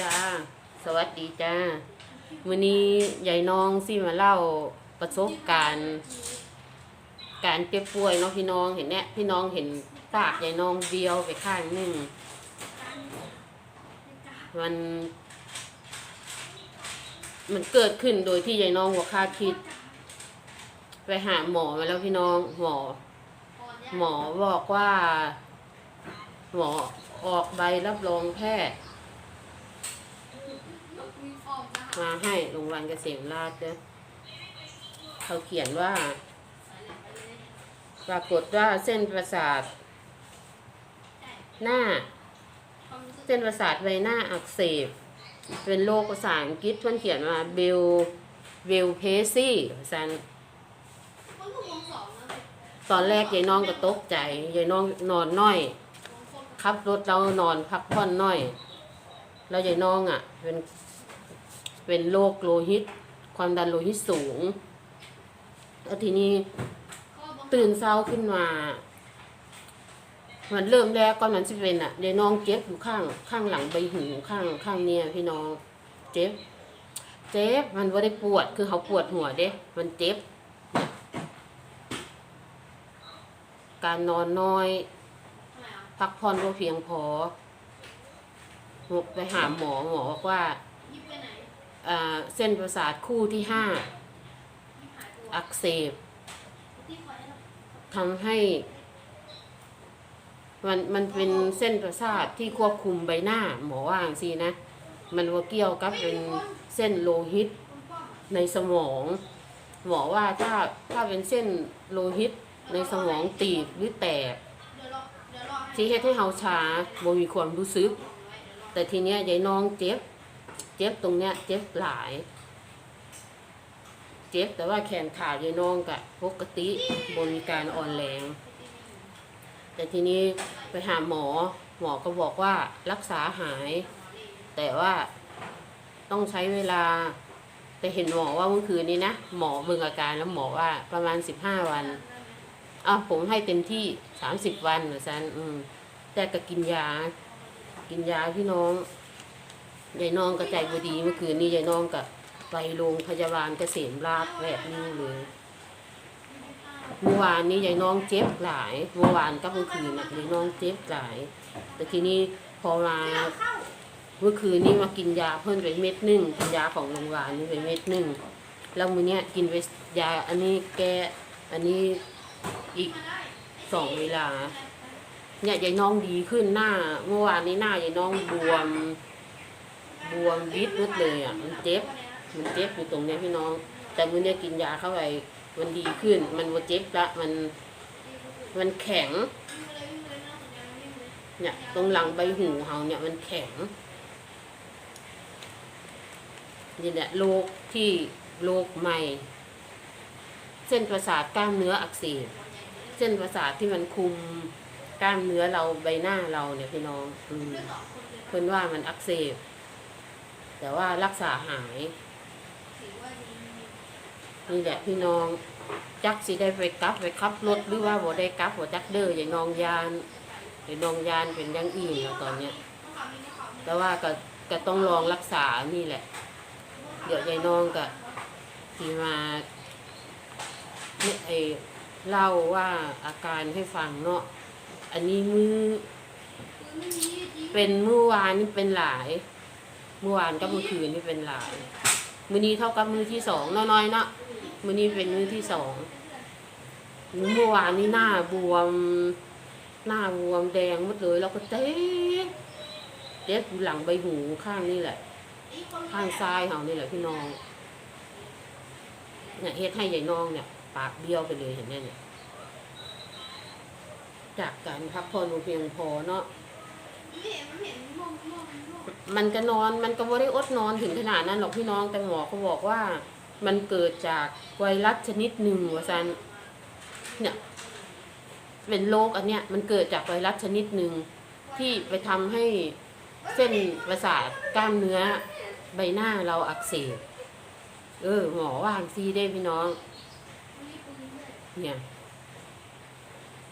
จ้า สวัสดีจ้าวันนี้ยายน้องสิมาเล่าประสบการณ์ การเจ็บป่วยเนาะพี่น้องเห็นเนี่ยพี่น้องเห็นปากยายน้องเดียวไปข้างหนึ่งมัน มันเกิดขึ้นโดยที่ยายน้องหัวคาดคิด ไปหาหมอมาแล้วพี่น้องหมอ หมอบอกว่า หมอออกใบรับรองแพทย์ มาให้โรงพยาบาลเกษมราชเด้อเขาเขียนว่า ปรากฏว่าเส้นประสาท หน้า เส้นประสาทใบหน้าอักเสบ เป็นโรคภาษาอังกฤษเพื่อนเขียนว่าเบลเบลเพซี่สันตอนแรกยายน้องก็ตกใจยายน้องนอนน้อยขับรถเรานอนพักผ่อนน้อย แล้วยายน้องอะ เป็น เป็นโรคโลหิต ความดันโลหิตสูงแล้วทีนี้ตื่นเช้าขึ้นมามันเริ่มแรกก่อนมันจะเป็นอะยายน้องเจ็บอยู่ข้างข้างหลังใบหูข้างข้างเนี่ยพี่น้องเจ็บ เจ็บมันว่าได้ปวดคือเขาปวดหัวเด้ มันเจ็บ การนอนน้อย พักผ่อนก็เพียงพอไปหาหมอหมอบอกว่า เส้นประสาทคู่ที่ห้าอักเสบทำให้มันมันเป็นเส้นประสาทที่ควบคุมใบหน้าหมอว่าอย่างซีนะ มันว่าเกี่ยวกับเป็นเส้นโลหิตในสมอง หมอว่าถ้าถ้าเป็นเส้นโลหิตในสมองตีบหรือแตกที่เฮ็ดให้เฮาชาบ่มีความรู้สึก แต่ทีเนี้ยยายน้องเจ็บ เจ็บตรงเนี้ย เจ็บหลาย เจ็บแต่ว่าแขนขายายน้องกะปกติบ่มีการอ่อนแรง แต่ทีนี้ไปหาหมอ หมอก็บอกว่ารักษาหาย แต่ว่าต้องใช้เวลา แต่เห็นหมอว่าเมื่อคืนนี้นะ หมอเบิ่งอาการแล้วหมอว่าประมาณสิบห้าวันอะผมให้เต็มที่สามสิบวันเหมือนกันอืมแต่ก็กินยา กินยาพี่น้อง ยายน้องก็ใจบดีเมื่อคืนนี้ยายน้องก็ไปโรงพยาบาลเกษมราชแบบนี้เลยเมื่อวานนี้ยายน้องเจ็บหลายเมื่อวานก็เมื่อคืนนะยายน้องเจ็บหลาย แต่ทีนี้พอมาเมื่อคืนนี้มากินยาเพิ่นไปเม็ดหนึ่งกินยาของโรงพยาบาลนี่ไปเม็ดหนึ่งแล้วมื้อเนี้ยกินไปยาอันนี้แกอันนี้อีกสองเวลา เนี่ยยายน้องดีขึ้นหน้า เมื่อวานนี้หน้ายายน้องบวม บวมวิดรุดเลยอะมันเจ็บ มันเจ็บอยู่ตรงเนี้ยพี่น้อง แต่มื้อเนี้ยกินยาเข้าไปมันดีขึ้น มันว่าเจ็บละมัน มันแข็ง เนี่ย ตรงหลังใบหูเฮาเนี่ยมันแข็งนี่แหละโรคที่โรคใหม่ เส้นประสาทกล้ามเนื้ออักเสบเส้นประสาทที่มันคุมกล้ามเนื้อเราใบหน้าเราเนี่ยพี่น้องอืมเพิ่นว่ามันอักเสบ แต่ว่ารักษาหาย นี่แหละพี่น้อง จักสิได้ไปกลับไปขับรถหรือว่าบ่ได้กลับบ่จักเด้ออย่านองยานอย่านองยานเป็นอยังอื่นแล้วตอนเนี้ยแต่ว่าก็ก็ต้องลองรักษานี่แหละ เดี๋ยวยายน้องก็ที่มาเนี่ยไอเล่าว่าอาการให้ฟังเนาะอันนี้มือเป็นเมื่อวานนี่เป็นหลาย เมื่อวานกับเมื่อคืนนี่เป็นหลายมือนี้เท่ากับมือที่สองน้อยๆเนาะมือนี้เป็นมือที่สองเมื่อวานนี่หน้าบวม หน้าบวมแดงหมดเลยแล้วก็เจ็บเจ็บหลังใบหูข้างนี่แหละ ข้างซ้ายเขานี่แหละพี่น้องเนี่ยเฮ็ดให้ยายน้องเนี่ย ปากเบี้ยวไปเลยเห็นไหมเนี่ยจากการพักผ่อนเพียงพอเนาะ มันก็นอนมันก็บ่ได้อดนอนถึงขนาดนั้นหรอกพี่น้องแต่หมอเขาบอกว่า มันเกิดจากไวรัสชนิดหนึ่งว่าซันเนี่ยเป็นโรคอันเนี้ยมันเกิดจากไวรัสชนิดหนึ่งที่ไปทำให้เส้นประสาทกล้ามเนื้อใบหน้าเราอักเสบเออหมอว่างซีได้พี่น้อง เนี่ย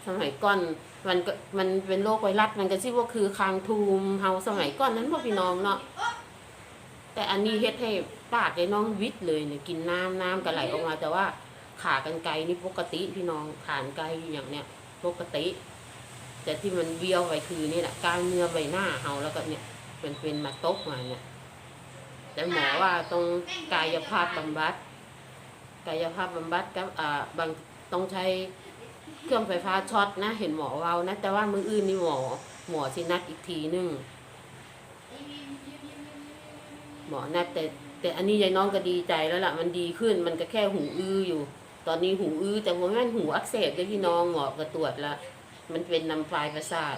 สมัยก่อน มันก็มันเป็นโรคไวรัสมันก็ชื่อว่าคือคางทูมเฮาสมัยก่อนนั้นพวกพี่น้องเนาะแต่อันนี้เฮ็ดให้ปากไอ้น้องวิทย์เลยเนี่ยกินน้ำน้ำก็ไหลออกมา แต่ว่าขากันไกลนี่ปกติพี่น้องขานไกลอย่างเนี้ยปกติ แต่ที่มันเบี้ยวไปคือนี่แหละกล้ามเนื้อใบหน้าเฮาแล้วก็เนี่ยเป็นเป็นมาตกมาเนี่ยแต่หมอว่าต้องกายภาพบำบัด กายภาพบำบัดกับอ่าบางต้องใช้ เครื่องไฟฟ้าช็อตนะ เห็นหมอเว้านะ แต่ว่ามืออื่นนี่หมอ หมอสินัดอีกทีนึงหมอนัดแต่ แต่อันนี้ยายน้องก็ดีใจแล้วล่ะ มันดีขึ้นมันก็แค่หูอื้ออยู่ ตอนนี้หูอื้อแต่ว่าแม่นหูอักเสบด้วยพี่น้องหมอก็ตรวจละมันเป็นนำปลายประสาท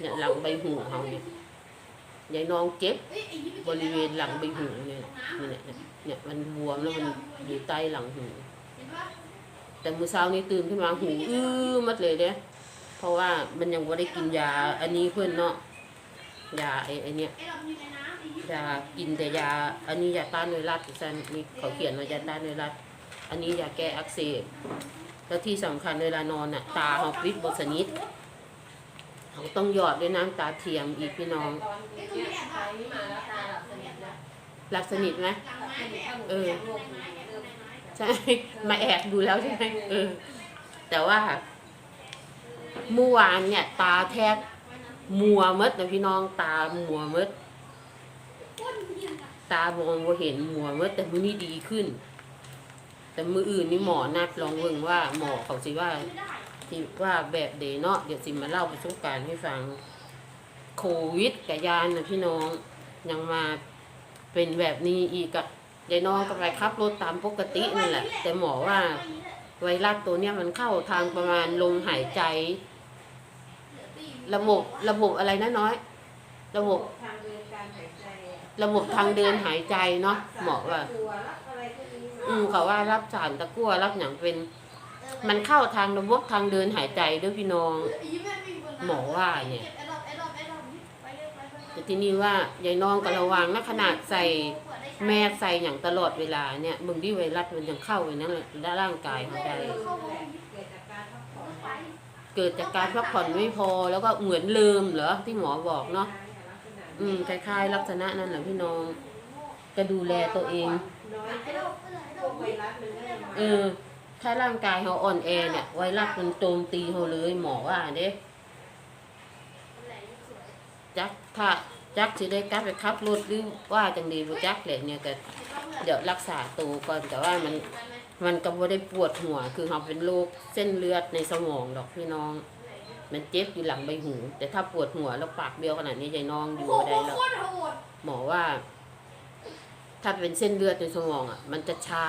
เนี่ยหลังใบหูเขาเนี่ยยายน้องเจ็บบริเวณหลังใบหูเนี่ยเนี่ยเนี่ยเนี่ยมันบวมแล้วมันอยู่ใต้หลังหู แต่มื้อเช้านี้ตื่นขึ้นมาหูอื้อหมัดเลยเด้เพราะว่ามันยังไม่ได้กินยาอันนี้เพื่อนเนาะยาไอ้ไอ้เนี่ยยากินแต่ยา อันนี้ยาต้านไวรัสซันนี่เขาเขียนว่ายาต้านไวรัสอันนี้ยาแก้อักเสบแล้วที่สำคัญเวลานอนน่ะ ตาเขาปิดบสนิทเขาต้องหยอดด้วยน้ำตาเทียมอีกพี่น้องตอนเนี่ยใช้มาแล้วตาหลับสนิทแล้วหลับสนิทไหมเออโรคหูเริ่ม ใช่ มาแอบดูแล้วใช่ไหมเออ แต่ว่าเมื่อวานเนี่ย ตาแทบมัวมดนะพี่น้องตามัวมด ตามองว่าเห็นมัวมดแต่มือนี้ดีขึ้น แต่มืออื่นนี่หมอนัดลองเบิ่งว่า หมอเขาสิว่าที่ว่าแบบเดเนาะเดี๋ยวสิมาเล่าประสบการณ์ให้ฟังโควิดกับยานนะพี่น้องยังมาเป็นแบบนี้อีกอะ ยายน้องก็ไปขับรถตามปกตินั่นแหละ แต่หมอว่าไวรัสตัวเนี้ยมันเข้าทางประมาณลมหายใจ ระบบระบบอะไรนะน้อย ระบบทางเดินการหายใจอะระบบทางเดินหายใจเนาะหมอว่าตัวรับอะไรพวกนี้มาอืมเขาว่ารับสารตะกั่วรับอย่างเป็น มันเข้าทางระบบทางเดินหายใจด้วยพี่น้อง หมอว่าเนี่ยแต่ที่นี่ว่ายายน้องก็ระวังนะขนาดใส่ แม่ใส่อย่างตลอดเวลาเนี่ยมึงที่ไวรัสมันยังเข้าไปนั่นแหละด้านร่างกายเขาได้เกิดจากการพักผ่อนเกิดจากการพักผ่อนไม่พอแล้วก็เหมือนลืมเหรอที่หมอบอกเนาะอืมคล้ายๆลักษณะนั่นแหละพี่น้องก็ดูแลตัวเองเออถ้าร่างกายเขาอ่อนแอเนี่ย ไวรัสมันโจมตีเขาเลยหมอว่าเด้จักถ้า จักสิได้กลับไปขับรถหรือว่าจังดีบ่จักแหละเนี่ยก็เดี๋ยวรักษาตัวก่อนแต่ว่ามันมันก็บ่ได้ปวดหัว คือเขาเป็นโรคเส้นเลือดในสมองดอกพี่น้อง มันเจ็บอยู่หลังใบหู แต่ถ้าปวดหัวแล้วปากเบี้ยวขนาดนี้ยายน้องอยู่บ่ได้หรอกหมอว่า ถ้าเป็นเส้นเลือดในสมองอะ มันจะชา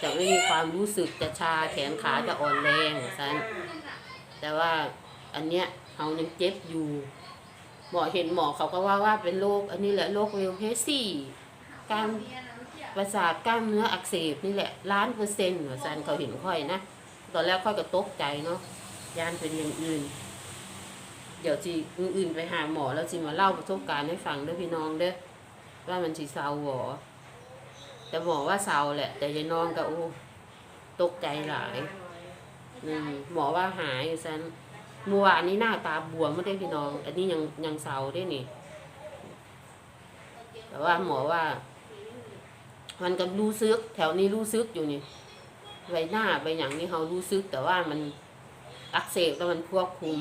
แต่ไม่มีความรู้สึกจะชาแขนขาจะอ่อนแรงซันแต่ว่าอันเนี้ยเขายังเจ็บอยู่ หมอเห็นหมอเขาก็ว่าว่าเป็นโรคอันนี้แหละโรคเวลเพสซี่กล้ารประสาทกล้ามเนื้ออักเสบนี่แหละล้านเปอร์เซ็นต์ว่าซันเขาเห็นค่อยนะตอนแรกค่อยก็ตกใจเนาะยานเป็นอย่างอื่น เดี๋ยวจีอื่นไปหาหมอแล้วจีมาเล่าประสบการณ์ให้ฟังเด้อพี่น้องเด้อว่ามันสีเศร้าหวอแต่บอว่าเศร้าแหละ แต่ยายน้องก็โอ้ตกใจหลายหมอว่าหายอยู่ซัน มื่อวานนี้หน้าตาบวมไม่ได้พี่น้อง อันนี้ยังยังเศร้าได้นี่ แต่ว่าหมอว่า มันก็รู้ซึก แถวนี้รู้ซึกอยู่นี่ใบหน้าใบอย่างนี้เขารู้ซึก แต่ว่ามันอักเสบแล้วมันควบคุม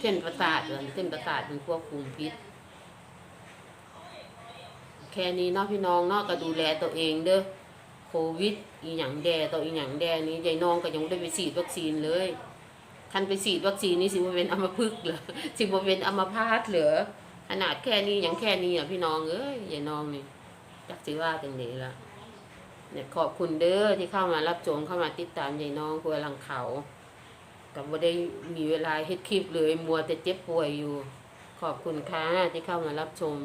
เส้นประสาทเลยเส้นประสาทมันควบคุมพิษ แค่นี้เนาะพี่น้องเนาะก็ดูแลตัวเองเด้อโควิด อีหยังแดตัวอีหยังแดนี้ยายน้องก็ยังไม่ได้ไปฉีดวัคซีนเลย คันไปฉีดวัคซีนนี่สิบ่เป็นอัมพฤกษ์เหรอสิบ่เป็นอัมพาตเหรอขนาดแค่นี้ยังแค่นี้อะพี่น้องเอ้ยอย่าน้องนี่จักสิว่าจังไดล่ะเนี่ยขอบคุณเด้อที่เข้ามารับชมเข้ามาติดตามยายน้องครัวลังเขากับบ่ได้มีเวลาเฮ็ดคลิปเลยมัวแต่เจ็บป่วยอยู่ ขอบคุณค่ะที่เข้ามารับชม